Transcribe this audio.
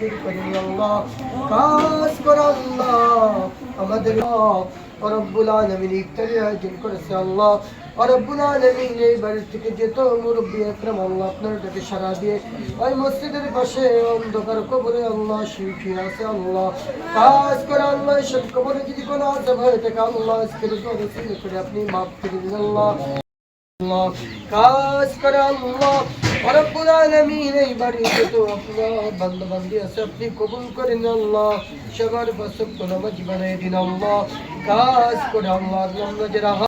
Çocuklarım yallah, kaç var Allah, ama de Allah. রব্বুল আলমিন ইফতারের আয়োজন করেছে আল্লাহ। রব্বুল আলমিন এই বাড়ি থেকে যেত মুরব্বী একরম, আল্লাহ আপনার ডাকে সারা দিয়ে। ওই মসজিদের পাশে অন্ধকার কবরে আল্লাহ শিখি আছে, আল্লাহ কাজ করে আল্লাহ সব কবরে যদি কোনো আজব হয়ে থাকে আল্লাহ আজকের করে আপনি মাফ করে দিন আল্লাহ কাজ করে আল্লাহ। রব্বুল আলামিন আছে, আপনি কবুল করেন আল্লাহ। সবার বাসক নামাজ বানাই দিন আল্লাহ। কাজ করে আল্লাহ